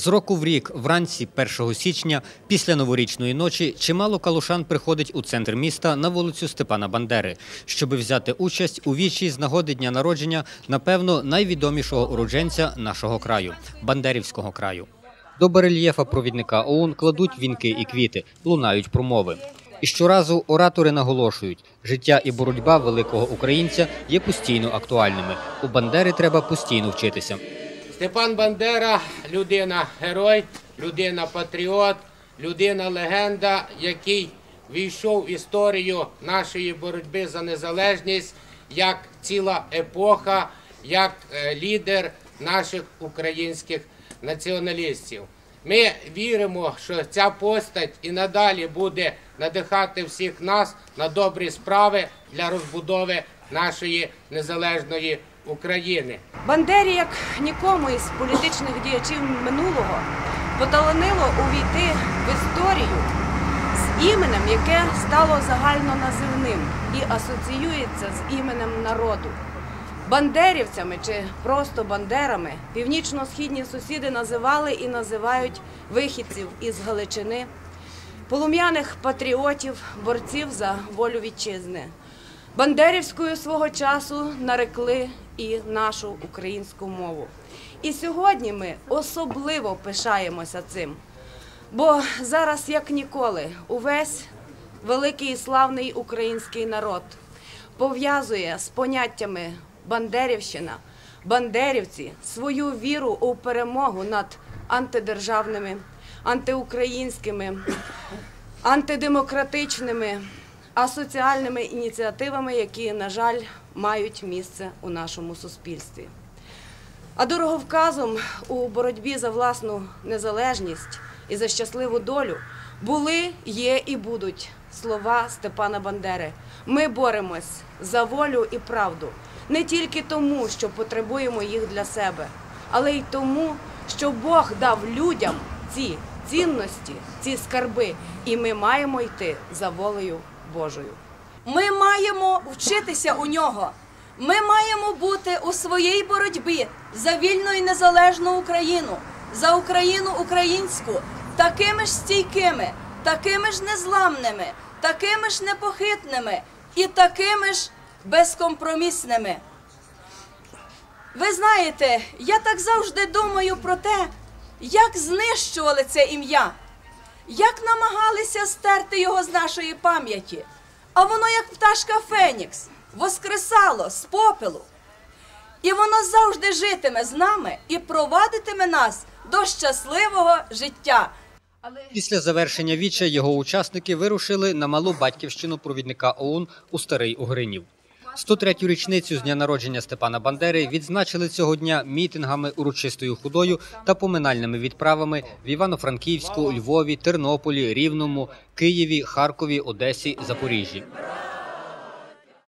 З року в рік, вранці 1 січня, після новорічної ночі, чимало калушан приходить у центр міста на вулицю Степана Бандери, щоби взяти участь у вічі з нагоди дня народження, напевно, найвідомішого уродженця нашого краю Бандерівського краю. До барельєфа провідника ОУН кладуть вінки і квіти, лунають промови. І щоразу оратори наголошують, життя і боротьба великого українця є постійно актуальними. У Бандери треба постійно вчитися. Степан Бандера людина герой, людина патріот, людина легенда, який війшов в історію нашої боротьби за незалежність як ціла епоха, як е, лідер наших українських націоналістів. Ми віримо, що ця постать і надалі буде надихати всіх нас на добрі справи для розбудови нашої незалежної України. Бандері, як нікому із політичних діячів минулого, поталанило увійти в історію з іменем, яке стало загальноназивним і асоціюється з іменем народу. Бандерівцями чи просто бандерами північно-східні сусіди називали і називають вихідців із Галичини, полум'яних патріотів, борців за волю вітчизни. Бандерівською свого часу нарекли і нашу українську мову. І сьогодні ми особливо пишаємося цим. Бо зараз, як ніколи, увесь великий і славний український народ пов'язує з поняттями Бандерівщина, бандерівці свою віру у перемогу над антидержавними, антиукраїнськими, антидемократичними, асоціальними ініціативами, які, на жаль, мають місце у нашому суспільстві. А дороговказом у боротьбі за власну незалежність і за щасливу долю були, є і будуть слова Степана Бандери. Ми боремось за волю і правду не тільки тому, що потребуємо їх для себе, але й тому, що Бог дав людям ці цінності, ці скарби, і ми маємо йти за волею Божою. Ми маємо вчитися у нього. Ми маємо бути у своїй боротьбі за вільну і незалежну Україну, за Україну українську, такими ж стійкими, такими ж незламними, такими ж непохитними і такими ж безкомпромісними. Ви знаєте, я так завжди думаю про те, як знищували це ім'я, як намагалися стерти його з нашої пам'яті. А воно, як пташка Фенікс, воскресало з попелу. І воно завжди житиме з нами і провадитиме нас до щасливого життя. Після завершення віча його учасники вирушили на малу батьківщину провідника ОУН у Старий Угринів. 103-ю річницю з дня народження Степана Бандери відзначили цього дня мітингами, урочистою худою та поминальними відправами в Івано-Франківську, Львові, Тернополі, Рівному, Києві, Харкові, Одесі, Запоріжжі.